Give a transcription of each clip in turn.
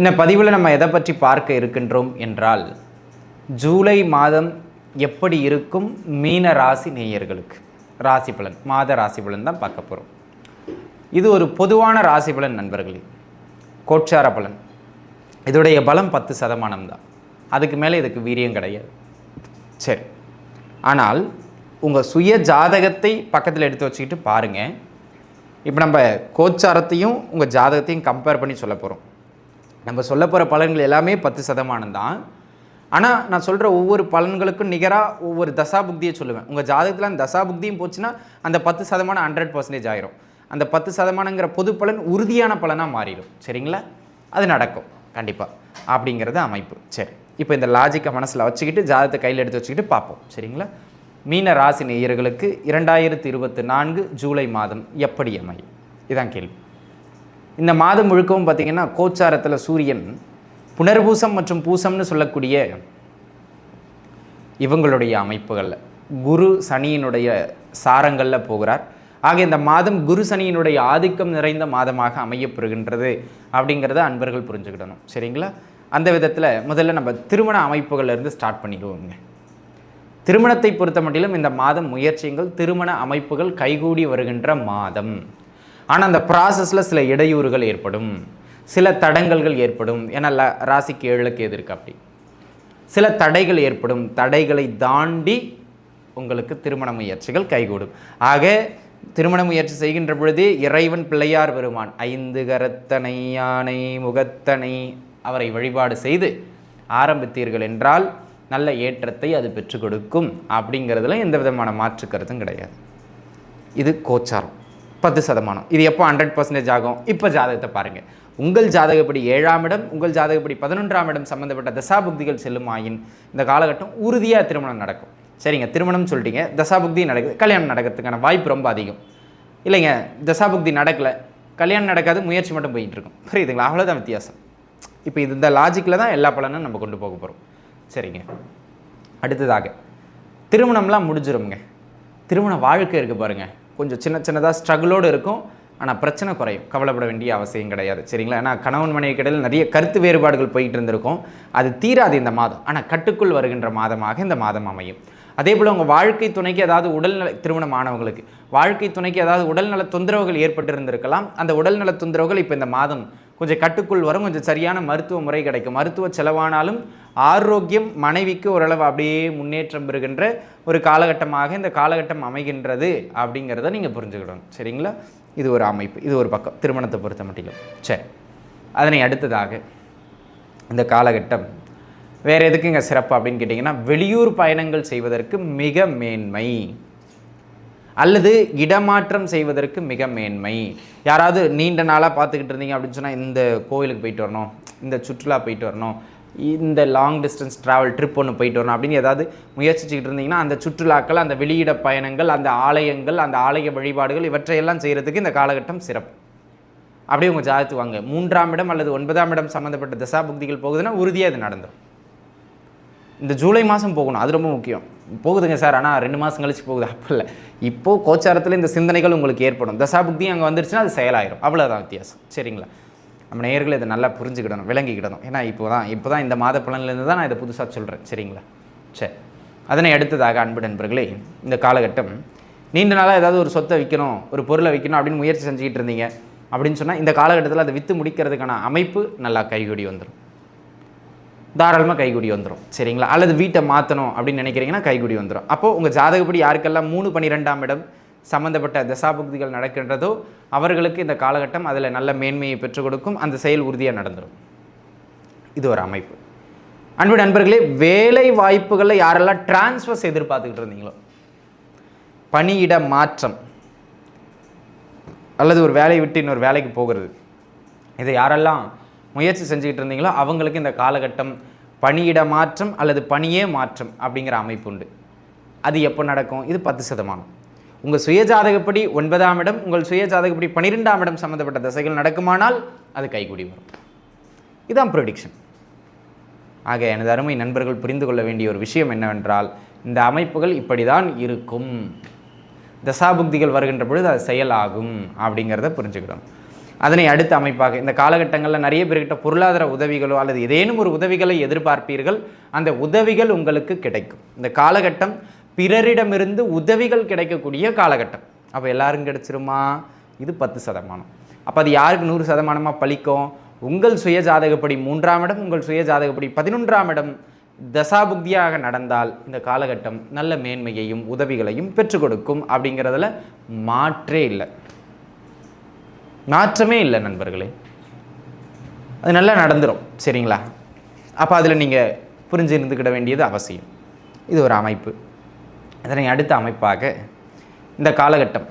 இந்த பதிவில் நம்ம எதை பற்றி பார்க்க இருக்கின்றோம் என்றால் ஜூலை மாதம் எப்படி இருக்கும் மீன ராசி நேயர்களுக்கு? ராசி பலன் மாத ராசி பலன் தான் பார்க்க போகிறோம் இது ஒரு பொதுவான ராசி பலன் நண்பர்களே. கோட்சார பலன். இதோடைய பலம் பத்து சதமானம் தான். அதுக்கு மேலே இதுக்கு வீரியம் கிடையாது. சரி. ஆனால் உங்கள் சுய ஜாதகத்தை பக்கத்தில் எடுத்து வச்சுக்கிட்டு பாருங்கள் இப்போ நம்ம கோச்சாரத்தையும் உங்கள் ஜாதகத்தையும் கம்பேர் பண்ணி சொல்ல போகிறோம் நம்ம சொல்ல போகிற பலன்கள் எல்லாமே பத்து சதமானம் தான். ஆனால் நான் சொல்கிற ஒவ்வொரு பலன்களுக்கும் நிகராக ஒவ்வொரு தசாபுக்தியை சொல்லுவேன். உங்கள் ஜாதகத்தில் அந்த தசாபுக்தியும் போச்சுன்னா அந்த பத்து சதமானம் ஹண்ட்ரட் பர்சன்டேஜ் ஆயிரும். அந்த பத்து சதமானங்கிற பொது பலன் உறுதியான பலனாக மாறிடும். சரிங்களா? அது நடக்கும். கண்டிப்பாக அப்படிங்கிறது அமைப்பு. சரி. இப்போ இந்த லாஜிக்கை மனசில் வச்சுக்கிட்டு ஜாதகத்தை கையில் எடுத்து வச்சுக்கிட்டு பார்ப்போம். சரிங்களா? மீன ராசி நேயர்களுக்கு இரண்டாயிரத்தி இருபத்தி நான்கு ஜூலை மாதம் எப்படி அமையும்? இதான் கேள்வி. இந்த மாதம் முழுக்கவும் பார்த்திங்கன்னா கோச்சாரத்தில் சூரியன் புனர்பூசம் மற்றும் பூசம்னு சொல்லக்கூடிய இவங்களுடைய அமைப்புகளில் குரு சனியினுடைய சாரங்களில் போகிறார். ஆக இந்த மாதம் குரு சனியினுடைய ஆதிக்கம் நிறைந்த மாதமாக அமையப்பெறுகின்றது அப்படிங்கிறத அன்பர்கள் புரிஞ்சுக்கிடணும். சரிங்களா? அந்த விதத்தில் முதல்ல நம்ம திருமண அமைப்புகள்லேருந்து ஸ்டார்ட் பண்ணிடுவோங்க. திருமணத்தை பொறுத்த மட்டிலும் இந்த மாதம் முயற்சிகள் திருமண அமைப்புகள் கைகூடி வருகின்ற மாதம். ஆனால் அந்த ப்ராசஸில் சில இடையூறுகள் ஏற்படும். சில தடங்கல்கள் ஏற்படும். ஏன்னா ல- ராசிக்கு ஏழுக்கு எதிர்க்கு அப்படி. சில தடைகள் ஏற்படும். தடைகளை தாண்டி உங்களுக்கு திருமண முயற்சிகள் கைகூடும். ஆக திருமண முயற்சி செய்கின்ற பொழுது இறைவன் பிள்ளையார் பெருமான் ஐந்து கரத்தனை யானை முகத்தனை அவரை வழிபாடு செய்து ஆரம்பித்தீர்கள் என்றால் நல்ல ஏற்றத்தை அது பெற்றுக் கொடுக்கும். அப்படிங்கிறதுல எந்த விதமான மாற்று கருத்தும் கிடையாது. இது கோச்சாரம். பத்து சதமானம். இது எப்போ ஹண்ட்ரட் பர்சன்டேஜ் ஆகும்? இப்போ ஜாதகத்தை பாருங்கள் உங்கள் ஜாதகப்படி ஏழாம் இடம் உங்கள் ஜாதகப்படி பதினொன்றாம் இடம் சம்மந்தப்பட்ட தசாபுக்திகள் செல்லும் ஆயின் இந்த காலகட்டம் உறுதியாக திருமணம் நடக்கும். சரிங்க திருமணம் சொல்லிட்டீங்க. தசாபுக்தி நடக்குது கல்யாணம் நடக்கிறதுக்கான வாய்ப்பு ரொம்ப அதிகம். இல்லைங்க தசாபுக்தி நடக்கலை. கல்யாணம் நடக்காது முயற்சி மட்டும் போயிட்டு இருக்கும். புரியுதுங்களா? அவ்வளோதான் வித்தியாசம். இப்போ இது இந்த லாஜிக்கில் தான் எல்லா பலனும் நம்ம கொண்டு போக போகிறோம் சரிங்க. அடுத்ததாக திருமணம்லாம் முடிஞ்சிருங்க திருமண வாழ்க்கை இருக்குது பாருங்கள் கொஞ்சம் சின்ன சின்னதாக ஸ்ட்ரகிளோடு இருக்கும். ஆனால் பிரச்சனை குறையும். கவலைப்பட வேண்டிய அவசியம் கிடையாது. சரிங்களா? ஏன்னா கணவன் மனைவி கடையில் நிறைய கருத்து வேறுபாடுகள் போயிட்டு இருந்திருக்கும். அது தீராது இந்த மாதம். ஆனால் கட்டுக்குள் வருகின்ற மாதமாக இந்த மாதம் அமையும். அதே போல் உங்கள் வாழ்க்கை துணைக்கு ஏதாவது உடல்நல திருமணம் ஆனவங்களுக்கு வாழ்க்கை துணைக்கு ஏதாவது உடல்நல தொந்தரவுகள் ஏற்பட்டு இருந்திருக்கலாம் அந்த உடல்நல தொந்தரவுகள் இப்போ இந்த மாதம் கொஞ்சம் கட்டுக்குள் வரும். கொஞ்சம் சரியான மருத்துவ முறை கிடைக்கும். மருத்துவ செலவானாலும் ஆரோக்கியம் மனைவிக்கு ஓரளவு அப்படியே முன்னேற்றம் பெறுகின்ற ஒரு காலகட்டமாக இந்த காலகட்டம் அமைகின்றது அப்படிங்கிறத நீங்கள் புரிஞ்சுக்கிடணும் சரிங்களா? இது ஒரு அமைப்பு இது ஒரு பக்கம். திருமணத்தை பொறுத்த மட்டிலும். சரி. அதனை அடுத்ததாக இந்த காலகட்டம் வேறு எதுக்குங்க சிறப்பு அப்படின்னு கேட்டிங்கன்னா வெளியூர் பயணங்கள் செய்வதற்கு மிக மேன்மை. அல்லது இடமாற்றம் செய்வதற்கு மிக மேன்மை. யாராவது நீண்ட நாளாக பார்த்துக்கிட்டு இருந்தீங்க அப்படின்னு சொன்னால் இந்த கோயிலுக்கு போயிட்டு வரணும் இந்த சுற்றுலா போயிட்டு வரணும் இந்த லாங் டிஸ்டன்ஸ் ட்ராவல் ட்ரிப் ஒன்று போயிட்டு வரணும் அப்படின்னு ஏதாவது முயற்சிச்சுக்கிட்டு இருந்தீங்கன்னா அந்த சுற்றுலாக்கள் அந்த வெளியிட பயணங்கள் அந்த ஆலயங்கள் அந்த ஆலய வழிபாடுகள் இவற்றையெல்லாம் செய்கிறதுக்கு இந்த காலகட்டம் சிறப்பு. அப்படியே உங்கள் ஜாதகத்துக்கு வாங்க. மூன்றாம் இடம் அல்லது ஒன்பதாம் இடம் சம்மந்தப்பட்ட தசாபுக்திகள் போகுதுன்னா உறுதியாக இது நடந்துடும் இந்த ஜூலை மாதம் போகணும் அது ரொம்ப முக்கியம். போகுதுங்க சார் ஆனால் ரெண்டு மாதம் கழிச்சு போகுது அப்போ இல்லை. இப்போது கோச்சாரத்தில் இந்த சிந்தனைகள் உங்களுக்கு ஏற்படும். தசாபுக்தி அங்கே வந்துருச்சுன்னா அது செயலாயிரும். அவ்வளோதான் வித்தியாசம். சரிங்களா? நம்ம நேயர்கள் இதை நல்லா புரிஞ்சுக்கிடணும் விளங்கிக்கிடணும். ஏன்னா இப்போ தான் இப்போ தான் இந்த மாத பலன்லேருந்து தான் நான் இதை புதுசாக சொல்கிறேன் சரிங்களா? சரி அதனை அடுத்ததாக அன்பு நண்பர்களே இந்த காலகட்டம் நீண்ட நாளாக ஏதாவது ஒரு சொத்தை விற்கணும் ஒரு பொருளை விற்கணும் அப்படின்னு முயற்சி செஞ்சுக்கிட்டு இருந்தீங்க அப்படின்னு சொன்னால் இந்த காலகட்டத்தில் அதை விற்று முடிக்கிறதுக்கான அமைப்பு நல்லா கைகூடி வந்துடும் தாராளமாக கைகூடி வந்துடும் சரிங்களா? அல்லது வீட்டை மாற்றணும் அப்படின்னு நினைக்கிறீங்கன்னா கைகூடி வந்துடும் அப்போது உங்கள் ஜாதகப்படி யாருக்கெல்லாம் மூணு பன்னிரெண்டாம் இடம் சம்மந்தப்பட்ட தசாபுக்திகள் நடக்கின்றதோ அவர்களுக்கு இந்த காலகட்டம் அதில் நல்ல மேன்மையை பெற்றுக் கொடுக்கும். அந்த செயல் உறுதியாக நடந்துடும் இது ஒரு அமைப்பு. அன்பு நண்பர்களே வேலை வாய்ப்புகளில் யாரெல்லாம் டிரான்ஸ்ஃபர்ஸ் எதிர்பார்த்துக்கிட்டு இருந்தீங்களோ? பணியிட மாற்றம். அல்லது ஒரு வேலையை விட்டு இன்னொரு வேலைக்கு போகிறது. இதை யாரெல்லாம் முயற்சி செஞ்சுக்கிட்டு இருந்தீங்களோ அவங்களுக்கு இந்த காலகட்டம் பணியிட மாற்றம் அல்லது பணியே மாற்றம் அப்படிங்கிற அமைப்பு உண்டு. அது எப்போ நடக்கும்? இது பத்து சதமானம். உங்கள் சுயஜாதகப்படி ஒன்பதாம் இடம் உங்கள் சுயஜாதகப்படி பன்னிரெண்டாம் இடம் சம்மந்தப்பட்ட தசைகள் நடக்குமானால் அது கைகூடி வரும். இதுதான் ப்ரொடிக்ஷன் ஆக எனது அருமை நண்பர்கள் புரிந்து கொள்ள வேண்டிய ஒரு விஷயம் என்னவென்றால் இந்த அமைப்புகள் இப்படி தான் இருக்கும். தசாபுக்திகள் வருகின்ற பொழுது அது செயலாகும் அப்படிங்கிறத புரிஞ்சுக்கணும் அதனை அடுத்த அமைப்பாக இந்த காலகட்டங்களில் நிறைய பேர்கிட்ட பொருளாதார உதவிகளோ அல்லது ஏதேனும் ஒரு உதவிகளை எதிர்பார்ப்பீர்கள் அந்த உதவிகள் உங்களுக்கு கிடைக்கும். இந்த காலகட்டம் பிறரிடமிருந்து உதவிகள் கிடைக்கக்கூடிய காலகட்டம். அப்போ எல்லாரும் கிடைச்சிருமா? இது பத்து சதமானம். அப்போ அது யாருக்கு நூறு சதமானமாக பழிக்கும்? உங்கள் சுய ஜாதகப்படி மூன்றாம் இடம் உங்கள் சுய ஜாதகப்படி பதினொன்றாம் இடம் தசாபுக்தியாக நடந்தால் இந்த காலகட்டம் நல்ல மேன்மையையும் உதவிகளையும் பெற்றுக் கொடுக்கும் அப்படிங்கிறதுல மாற்றே இல்லை. மாற்றமே இல்லை நண்பர்களே. அது நல்லா நடந்துடும் சரிங்களா? அப்போ அதில் நீங்கள் புரிஞ்சு இருந்துக்கிட வேண்டியது அவசியம். இது ஒரு அமைப்பு. இதனை அடுத்த அமைப்பாக இந்த காலகட்டம்.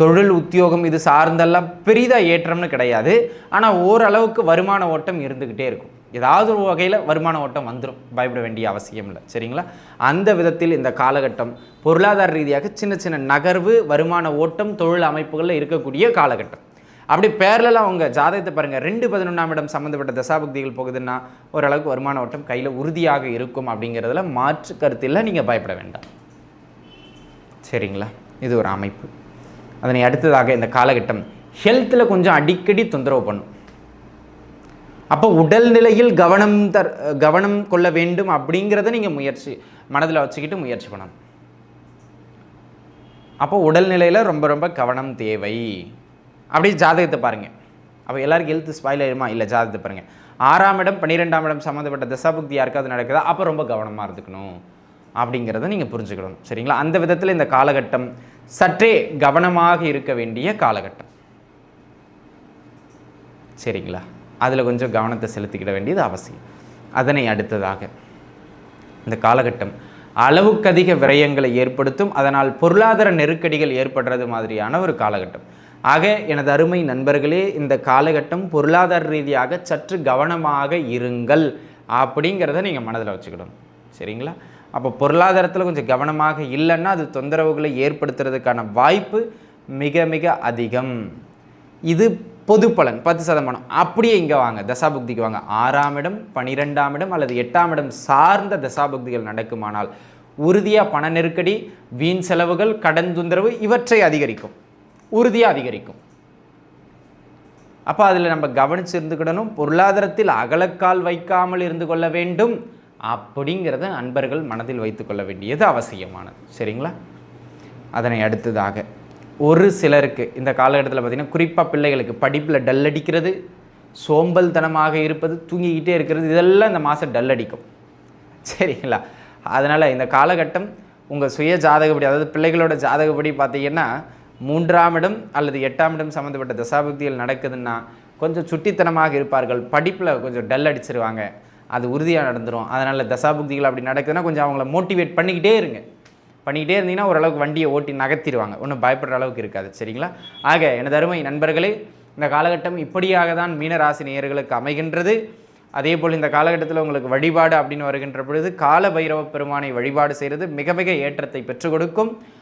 தொழில் உத்தியோகம் இது சார்ந்தெல்லாம் பெரிதாக ஏற்றம்னு கிடையாது. ஆனால் ஓரளவுக்கு வருமான ஓட்டம் இருந்துக்கிட்டே இருக்கும். ஏதாவது ஒரு வகையில் வருமான ஓட்டம் வந்துடும் பயப்பட வேண்டிய அவசியம் இல்லை. சரிங்களா? அந்த விதத்தில் இந்த காலகட்டம் பொருளாதார ரீதியாக சின்ன சின்ன நகர்வு வருமான ஓட்டம் தொழில் அமைப்புகளில் இருக்கக்கூடிய காலகட்டம். அப்படி பேரலாம் அவங்க ஜாதகத்தை பாருங்கள் ரெண்டு பதினொன்றாம் இடம் சம்மந்தப்பட்ட தசாபக்திகள் போகுதுன்னா ஓரளவுக்கு வருமான ஓட்டம் கையில் உறுதியாக இருக்கும் அப்படிங்கிறதுல மாற்று கருத்தில் நீங்கள் பயப்பட வேண்டாம். சரிங்களா? இது ஒரு அமைப்பு. அதனை அடுத்ததாக இந்த காலகட்டம் ஹெல்த்தில் கொஞ்சம் அடிக்கடி தொந்தரவு பண்ணும். அப்போ உடல்நிலையில் கவனம் தர் கவனம் கொள்ள வேண்டும் அப்படிங்கிறத நீங்கள் முயற்சி மனதில் வச்சுக்கிட்டு முயற்சி பண்ணணும். அப்போ உடல்நிலையில் ரொம்ப ரொம்ப கவனம் தேவை. அப்படியே ஜாதகத்தை பாருங்கள் அப்போ எல்லாருக்கும் ஹெல்த் ஸ்பாயில் ஆயிருமா? இல்லை ஜாதகத்தை பாருங்கள் ஆறாம் இடம் பன்னிரெண்டாம் இடம் சம்மந்தப்பட்ட தசாபுக்தி யாருக்காவது நடக்குதா? அப்போ ரொம்ப கவனமாக இருந்துக்கணும். அப்படிங்கிறத நீங்கள் புரிஞ்சுக்கணும். சரிங்களா? அந்த விதத்தில் இந்த காலகட்டம் சற்றே கவனமாக இருக்க வேண்டிய காலகட்டம். சரிங்களா? அதில் கொஞ்சம் கவனத்தை செலுத்திக்கிட வேண்டியது அவசியம். அதனை அடுத்ததாக இந்த காலகட்டம் அளவுக்கு அதிக விரயங்களை ஏற்படுத்தும் அதனால் பொருளாதார நெருக்கடிகள் ஏற்படுறது மாதிரியான ஒரு காலகட்டம். ஆக எனது அருமை நண்பர்களே இந்த காலகட்டம் பொருளாதார ரீதியாக சற்று கவனமாக இருங்கள் அப்படிங்கிறத நீங்கள் மனதில் வச்சுக்கிடணும் சரிங்களா? அப்போ பொருளாதாரத்தில் கொஞ்சம் கவனமாக இல்லைன்னா அது தொந்தரவுகளை ஏற்படுத்துறதுக்கான வாய்ப்பு மிக மிக அதிகம். இது பொது பலன் பத்து சதமானம். அப்படியே இங்கே வாங்க தசாபுக்திக்கு வாங்க. ஆறாம் இடம் பனிரெண்டாம் இடம் அல்லது எட்டாம் இடம் சார்ந்த தசாபுக்திகள் நடக்குமானால் உறுதியாக பண நெருக்கடி வீண் செலவுகள் கடன் தொந்தரவு இவற்றை அதிகரிக்கும். உறுதியாக அதிகரிக்கும். அப்போ அதில் நம்ம கவனித்து இருந்துக்கிடணும். பொருளாதாரத்தில் அகலக்கால் வைக்காமல் இருந்து கொள்ள வேண்டும். அப்படிங்கிறத அன்பர்கள் மனதில் வைத்துக்கொள்ள வேண்டியது அவசியமானது. சரிங்களா? அதனை அடுத்ததாக ஒரு சிலருக்கு இந்த காலகட்டத்தில் பார்த்திங்கன்னா குறிப்பாக பிள்ளைகளுக்கு படிப்பில் டல் அடிக்கிறது சோம்பல்தனமாக இருப்பது தூங்கிக்கிட்டே இருக்கிறது இதெல்லாம் இந்த மாதம் டல் அடிக்கும். சரிங்களா? அதனால் இந்த காலகட்டம் உங்கள் சுய ஜாதகப்படி அதாவது பிள்ளைகளோட ஜாதகப்படி பார்த்தீங்கன்னா மூன்றாம் இடம் அல்லது எட்டாம் இடம் சம்மந்தப்பட்ட தசாபக்திகள் நடக்குதுன்னா கொஞ்சம் சுட்டித்தனமாக இருப்பார்கள். படிப்பில் கொஞ்சம் டல் அடிச்சிருவாங்க. அது உறுதியாக நடந்துடும் அதனால் தசாபுக்திகள் அப்படி நடக்குதுன்னா கொஞ்சம் அவங்கள மோட்டிவேட் பண்ணிக்கிட்டே இருங்க. பண்ணிக்கிட்டே இருந்தீங்கன்னா ஓரளவுக்கு வண்டியை ஓட்டி நகர்த்திடுவாங்க ஒன்றும் பயப்படுற அளவுக்கு இருக்காது. சரிங்களா? ஆக எனது அருமை நண்பர்களே இந்த காலகட்டம் இப்படியாக தான் மீனராசி நேயர்களுக்கு அமைகின்றது. அதே போல் இந்த காலகட்டத்தில் உங்களுக்கு வழிபாடு அப்படின்னு வருகின்ற பொழுது கால பைரவ பெருமானை வழிபாடு செய்கிறது மிக மிக ஏற்றத்தை பெற்றுக் கொடுக்கும்.